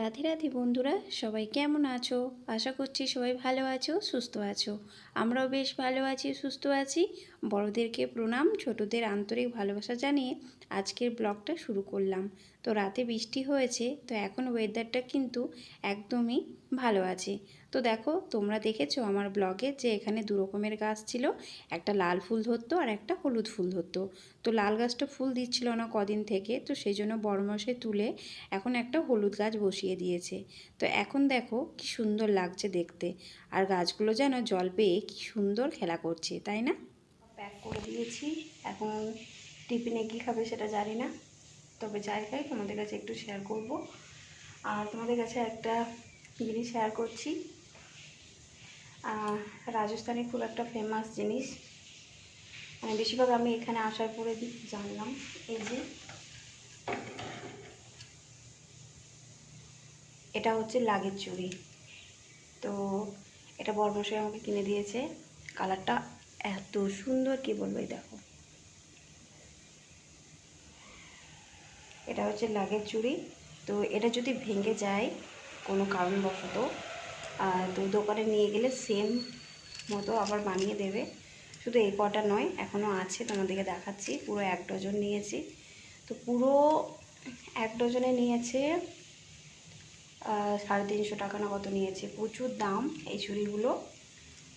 রাধে রাধে বন্ধুরা, সবাই কেমন আছো? আশা করছি সবাই ভালো আছো, সুস্থ আছো। আমরাও বেশ ভালো আছি, সুস্থ আছি। বড়দেরকে প্রণাম, ছোটদের আন্তরিক ভালোবাসা জানিয়ে আজকের ব্লগটা শুরু করলাম। তো রাতে বৃষ্টি হয়েছে, তো এখন ওয়েদারটা কিন্তু একদমই ভালো আছে। তো দেখো, তোমরা দেখেছ আমার ব্লগে যে এখানে দু রকমের গাছ ছিল। একটা লাল ফুল ধরতো আর একটা হলুদ ফুল ধরতো। তো লাল গাছটা ফুল দিচ্ছিল না কদিন থেকে, তো সেই জন্য বড়মশাই তুলে এখন একটা হলুদ গাছ বসিয়ে দিয়েছে। তো এখন দেখো, কি সুন্দর লাগছে দেখতে। আর গাছগুলো যেন জল পেয়ে কি সুন্দর খেলা করছে, তাই না? প্যাক করে দিয়েছি। এখন টিফিনে কী খাবে সেটা জানি না। তবে যাই খাই, তোমাদের কাছে একটু শেয়ার করব। আর তোমাদের কাছে একটা জিনিস শেয়ার করছি। আহ, রাজস্থানের খুব একটা ফেমাস জিনিস। মানে বেশিরভাগ আমি এখানে আসার পরে জানলাম এই যে। এটা হচ্ছে লাগের চুড়ি। তো এটা বরমশাই আমাকে কিনে দিয়েছে। কালারটা এত সুন্দর কি বলব দেখো। এটা হচ্ছে লাগের চুড়ি। তো এটা যদি ভেঙে যায় কোনো কারণবশত তো দোকানে নিয়ে গেলে সেম মতো আবার বানিয়ে দেবে। শুধু এই কটা নয় এখনও আছে, তোমাদেরকে দেখাচ্ছি। পুরো এক ডজন নিয়েছি। তো পুরো এক ডজনে নিয়েছে সাড়ে তিনশো টাকা না কত নিয়েছে। প্রচুর দাম এই চুড়িগুলো।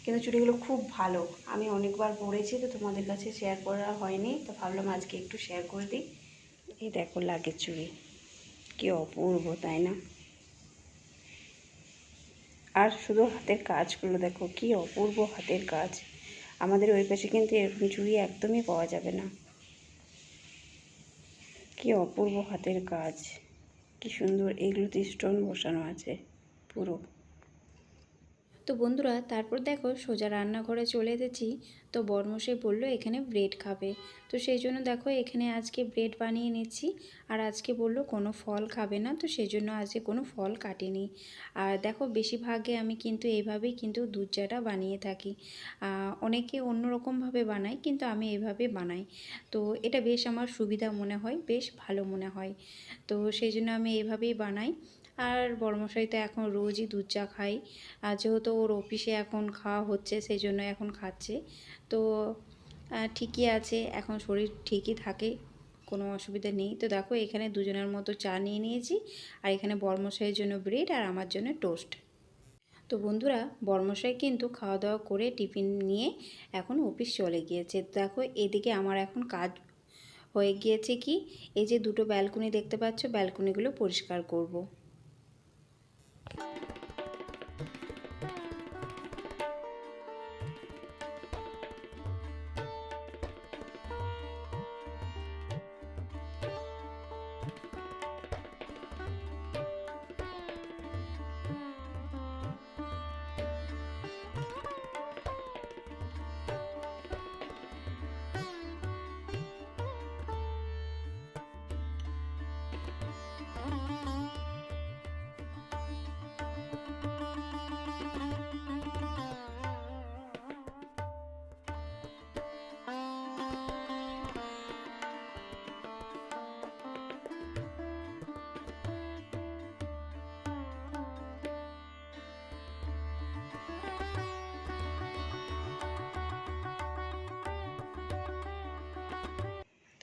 কিন্তু চুড়িগুলো খুব ভালো। আমি অনেকবার পরেছি, তো তোমাদের কাছে শেয়ার করা হয়নি। তো ভাবলাম আজকে একটু শেয়ার করে দিই। এই দেখো লাগের চুড়ি। কি অপূর্ব, তাই না? আর শুধু হাতের কাজগুলো, দেখো কি অপূর্ব হাতের কাজ। আমাদের ওই পাশে কিন্তু এরকম চুড়ি একদমই পাওয়া যাবে না। কি অপূর্ব হাতের কাজ। কি সুন্দর এগুলোতে স্টোন বসানো আছে, পুরো। তো বন্ধুরা, তারপর দেখো সোজা রান্নাঘরে চলে এসেছি। তো বর্মশাই বলল, এখানে ব্রেড খাবে। তো সেই জন্য দেখো, এখানে আজকে ব্রেড বানিয়ে নিচ্ছি। আর আজকে বলল, কোনো ফল খাবে না। তো সেই জন্য আজকে কোনো ফল কাটিনি। আর দেখো, বেশিরভাগে আমি কিন্তু এইভাবেই কিন্তু দুধ চাটা বানিয়ে থাকি। অনেকে অন্যরকমভাবে বানাই কিন্তু আমি এইভাবে বানাই। তো এটা বেশ আমার সুবিধা মনে হয়, বেশ ভালো মনে হয়। তো সেই জন্য আমি এইভাবেই বানাই। আর বড়মশাই তো এখন রোজই দুধ চা খাই আর যেহেতু ওর অফিসে এখন খাওয়া হচ্ছে, সেই জন্য এখন খাচ্ছে। তো ঠিকই আছে, এখন শরীর ঠিকই থাকে, কোনো অসুবিধা নেই। তো দেখো, এখানে দুজনের মতো চা নিয়ে নিয়েছি, আর এখানে বর্মশাইয়ের জন্য ব্রেড আর আমার জন্য টোস্ট। তো বন্ধুরা বর্মশাই কিন্তু খাওয়া দাওয়া করে টিফিন নিয়ে এখন অফিস চলে গিয়েছে। দেখো, এদিকে আমার এখন কাজ হয়ে গিয়েছে কি? এই যে দুটো ব্যালকনি দেখতে পাচ্ছ, ব্যালকনিগুলো পরিষ্কার করব।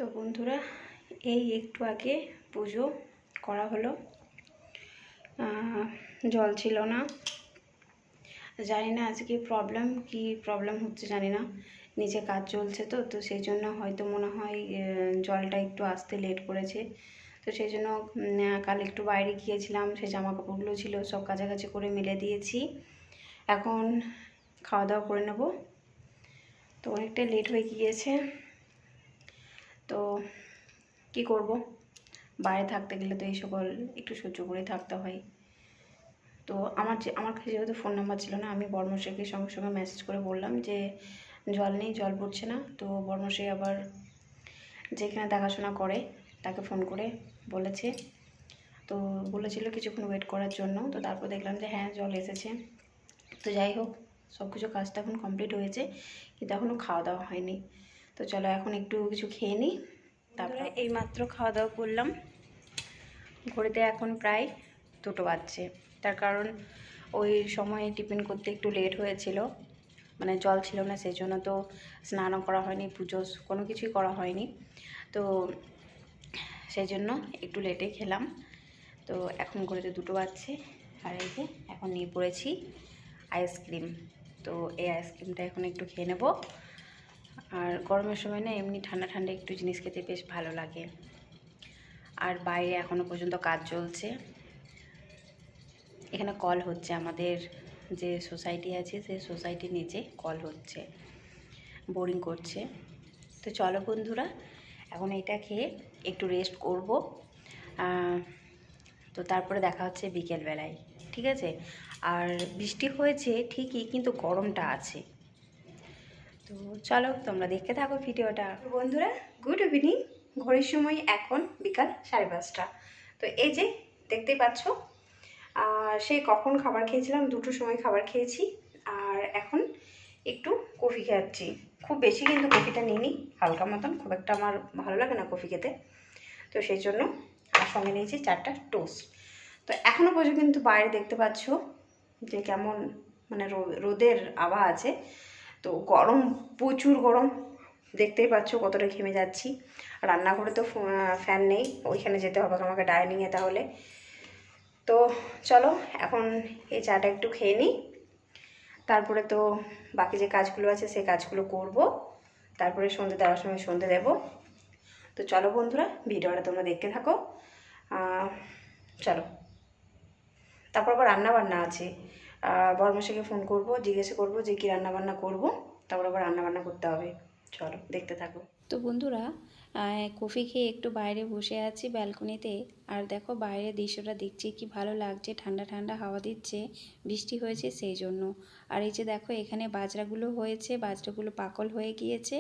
তো বন্ধুরা, এই একটু আগে পুজো করা হলো। জল ছিল না। জানি না আজকে প্রবলেম কি প্রবলেম হচ্ছে জানি না নিচে কাজ চলছে তো তো সেই জন্য হয়তো মনে হয় জলটা একটু আসতে লেট করেছে। তো সেই জন্য কাল একটু বাইরে গিয়েছিলাম, সেই জামা কাপড়গুলো ছিল, সব কাছাকাছি করে মেলে দিয়েছি। এখন খাওয়া দাওয়া করে নেব। তো অনেকটা লেট হয়ে গিয়েছে। তো কি করব? বাইরে থাকতে গেলে তো এই সকল একটু সহ্য করে থাকতে হয়। তো আমার যে, আমার কাছে যেহেতু ফোন নাম্বার ছিল না, আমি বর্মশাইকে সঙ্গে সঙ্গে মেসেজ করে বললাম যে, জল নেই, জল পড়ছে না। তো বর্মশাই আবার যেখানে দেখাশোনা করে, তাকে ফোন করে বলেছে। তো বলেছিল কিছুক্ষণ ওয়েট করার জন্য। তো তারপর দেখলাম যে হ্যাঁ জল এসেছে। তো যাই হোক সব কিছু কাজটা এখন কমপ্লিট হয়েছে। কিন্তু এখনও খাওয়া দাওয়া হয়নি। তো চলো এখন একটু কিছু খেয়ে নিই। তারপরে এইমাত্র খাওয়া দাওয়া করলাম। ঘড়িতে এখন প্রায় দুটো বাজছে। তার কারণ ওই সময় টিফিন করতে একটু লেট হয়েছিল। মানে জল ছিল না, সেই জন্য তো স্নানও করা হয়নি, পুজো কোনো কিছুই করা হয়নি। তো সেই জন্য একটু লেটে খেলাম। তো এখন করে তো দুটো বাজছে। আর এই যে এখন নিয়ে পড়েছি আইসক্রিম। তো এই আইসক্রিমটা এখন একটু খেয়ে নেব। আর গরমের সময় না এমনি ঠান্ডা ঠান্ডা একটু জিনিস খেতে বেশ ভালো লাগে। আর বাইরে এখনও পর্যন্ত কাজ চলছে। এখানে কল হচ্ছে আমাদের যে সোসাইটি আছে সেই সোসাইটির নিচে কল হচ্ছে, বোরিং করছে। তো চলো বন্ধুরা, এখন এটা খেয়ে একটু রেস্ট করব। তো তারপরে দেখা হচ্ছে বিকেলবেলায়, ঠিক আছে? আর বৃষ্টি হয়েছে ঠিকই, কিন্তু গরমটা আছে। তো চলো তোমরা দেখতে থাকো ভিডিওটা। বন্ধুরা গুড ইভিনিং ঘড়ির সময় এখন বিকাল সাড়ে পাঁচটা। তো এই যে, দেখতেই পাচ্ছ, আর সেই কখন খাবার খেয়েছিলাম, দুটোর সময় খাবার খেয়েছি, আর এখন একটু কফি খাচ্ছি। খুব বেশি কিন্তু কফিটা নিইনি, হালকা মতন, খুব একটা আমার ভালো লাগে না কফি খেতে। তো সেই জন্য আর সঙ্গে নিয়েছি চারটা টোস্ট। তো এখনও পর্যন্ত কিন্তু বাইরে দেখতে পাচ্ছ যে কেমন মানে রোদের আভা আছে। তো গরম, প্রচুর গরম। দেখতেই পাচ্ছ কতটা ঘেমে যাচ্ছি। রান্নাঘরে তো ফ্যান নেই, ওইখানে যেতে হবে আমাকে ডাইনিংয়ে তাহলে। তো চলো, এখন এই চাটা একটু খেয়ে নিই। তারপরে তো বাকি যে কাজগুলো আছে সেই কাজগুলো করব। তারপরে সন্ধে দেওয়ার সময় সন্ধে দেব। তো চলো বন্ধুরা, ভিডিওটা তোমরা দেখতে থাকো। চলো। তারপর আবার রান্না বান্না আছে। বরমশাইকে ফোন করব, জিজ্ঞেস করব যে কী রান্না বান্না করব, তারপর আবার রান্না বান্না করতে হবে। চলো, দেখতে থাকো। তো বন্ধুরা কফি খেয়ে একটু বাইরে বসে আছি ব্যালকনিতে, আর দেখো বাইরের দৃশ্যটা দেখছি কি ভালো লাগছে, ঠান্ডা ঠান্ডা হাওয়া দিচ্ছে, বৃষ্টি হয়েছে সেই জন্য। আর এই যে দেখো, এখানে বাজরাগুলো হয়েছে, বাজরাগুলো পাকল হয়ে গিয়েছে,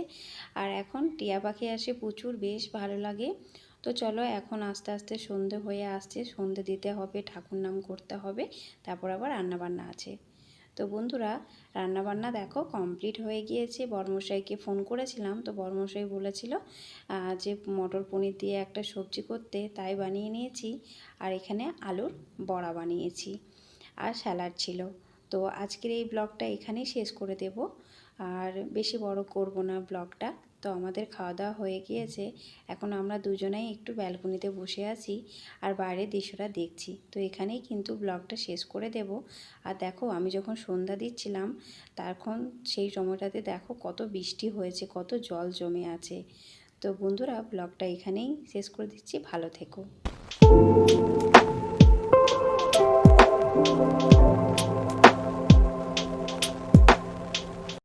আর এখন টিয়া পাখি আসে প্রচুর, বেশ ভালো লাগে। তো চলো এখন আস্তে আস্তে সন্ধে হয়ে আসছে, সন্ধে দিতে হবে, ঠাকুর নাম করতে হবে, তারপর আবার রান্নাবান্না আছে। তো বন্ধুরা, রান্নাবান্না দেখো কমপ্লিট হয়ে গিয়েছে। বর্মশাইকে ফোন করেছিলাম, তো বর্মশাই বলেছিল যে মটর পনির দিয়ে একটা সবজি করতে, তাই বানিয়ে নিয়েছি। আর এখানে আলুর বড়া বানিয়েছি আর স্যালাড ছিল। তো আজকের এই ব্লগটা এখানেই শেষ করে দেব। আর বেশি বড় করব না ব্লগটা। তো আমাদের খাওয়া দাওয়া হয়ে গিয়েছে। এখন আমরা দুজনেই একটু ব্যালকনিতে বসে আছি আর বাইরের দৃশ্যটা দেখছি। তো এখানেই কিন্তু ব্লগটা শেষ করে দেব। আর দেখো, আমি যখন সন্ধ্যা দিচ্ছিলাম, তখন সেই সময়টাতে দেখো কত বৃষ্টি হয়েছে, কত জল জমে আছে। তো বন্ধুরা, ব্লগটা এখানেই শেষ করে দিচ্ছি। ভালো থেকো।